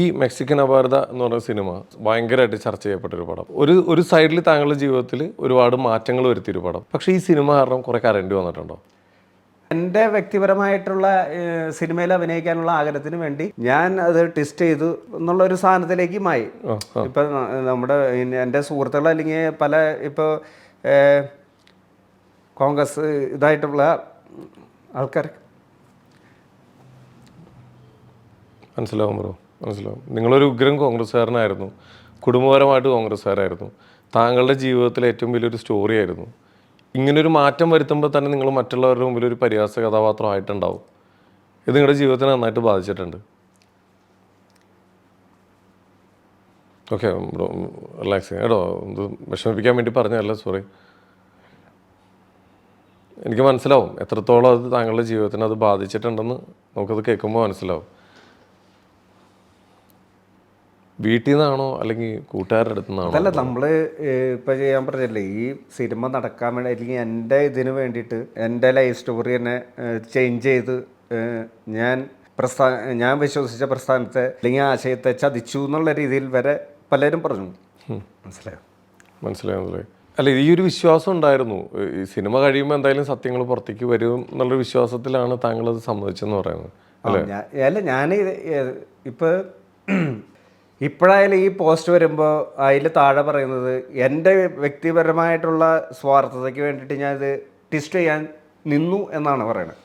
ഈ മെക്സിക്കൻ അപാരത എന്ന് പറഞ്ഞ സിനിമ ഭയങ്കരമായിട്ട് ചർച്ച ചെയ്യപ്പെട്ട ഒരു പടം. ഒരു ഒരു സൈഡിൽ താങ്കളുടെ ജീവിതത്തിൽ ഒരുപാട് മാറ്റങ്ങൾ വരുത്തിയൊരു പടം. പക്ഷേ ഈ സിനിമ കാരണം കുറെ കരണ്ടി വന്നിട്ടുണ്ടോ? എന്റെ വ്യക്തിപരമായിട്ടുള്ള സിനിമയിൽ അഭിനയിക്കാനുള്ള ആഗ്രഹത്തിന് വേണ്ടി ഞാൻ അത് ടെസ്റ്റ് ചെയ്തു എന്നുള്ള ഒരു സാധനത്തിലേക്ക് മായി ഇപ്പൊ നമ്മുടെ എന്റെ സുഹൃത്തുക്കൾ അല്ലെങ്കിൽ പല ഇപ്പോൾ കോൺഗ്രസ് ഇതായിട്ടുള്ള ആൾക്കാർ മനസ്സിലാവും ബ്രോ. മനസ്സിലാവും. നിങ്ങളൊരു ഉഗ്രൻ കോൺഗ്രസ്സുകാരനായിരുന്നു. കുടുംബപരമായിട്ട് കോൺഗ്രസ്സുകാരായിരുന്നു. താങ്കളുടെ ജീവിതത്തിലെ ഏറ്റവും വലിയൊരു സ്റ്റോറി ആയിരുന്നു. ഇങ്ങനൊരു മാറ്റം വരുത്തുമ്പോൾ തന്നെ നിങ്ങൾ മറ്റുള്ളവരുടെ മുമ്പിൽ ഒരു പരിഹാസ കഥാപാത്രമായിട്ടുണ്ടാവും ഇത് നിങ്ങളുടെ ജീവിതത്തെ നന്നായിട്ട് ബാധിച്ചിട്ടുണ്ട്. ഓക്കെ റിലാക്സ് കേട്ടോ ഇത് വിഷമിപ്പിക്കാൻ വേണ്ടി പറഞ്ഞതല്ല സോറി എനിക്ക് മനസ്സിലാവും എത്രത്തോളം അത് താങ്കളുടെ ജീവിതത്തിന് അത് ബാധിച്ചിട്ടുണ്ടെന്ന് നമുക്കത് കേൾക്കുമ്പോൾ മനസ്സിലാവും. വീട്ടിൽ നിന്നാണോ അല്ലെങ്കിൽ കൂട്ടുകാരുടെ അടുത്ത് നിന്നാണോ അല്ല നമ്മൾ ഇപ്പം ഞാൻ പറഞ്ഞില്ലേ ഈ സിനിമ നടക്കാൻ വേണ്ടി അല്ലെങ്കിൽ എന്റെ ഇതിന് വേണ്ടിയിട്ട് എന്റെ ലൈഫ് സ്റ്റോറി തന്നെ ചേഞ്ച് ചെയ്ത് ഞാൻ പ്രസ്ഥാന ഞാൻ വിശ്വസിച്ച പ്രസ്ഥാനത്തെ അല്ലെങ്കിൽ ആശയത്തെ ചതിച്ചു എന്നുള്ള രീതിയിൽ വരെ പലരും പറഞ്ഞു. മനസ്സിലായോ? മനസ്സിലായി മനസ്സിലായി. അല്ല ഈ ഒരു വിശ്വാസം ഉണ്ടായിരുന്നു. ഈ സിനിമ കഴിയുമ്പോൾ എന്തായാലും സത്യങ്ങൾ പുറത്തേക്ക് വരും എന്നുള്ളൊരു വിശ്വാസത്തിലാണ് താങ്കൾ അത് സമ്മതിച്ചെന്ന് പറയുന്നത്. അല്ല? ഞാൻ ഇപ്പൊ ഇപ്പോഴായാലും ഈ പോസ്റ്റ് വരുമ്പോൾ അതിൽ താഴെ പറയുന്നത് എന്റെ വ്യക്തിപരമായിട്ടുള്ള സ്വാർത്ഥതയ്ക്ക് വേണ്ടിയിട്ട് ഞാനിത് ട്വിസ്റ്റ് ചെയ്യാൻ നിന്നു എന്നാണ് പറയുന്നത്.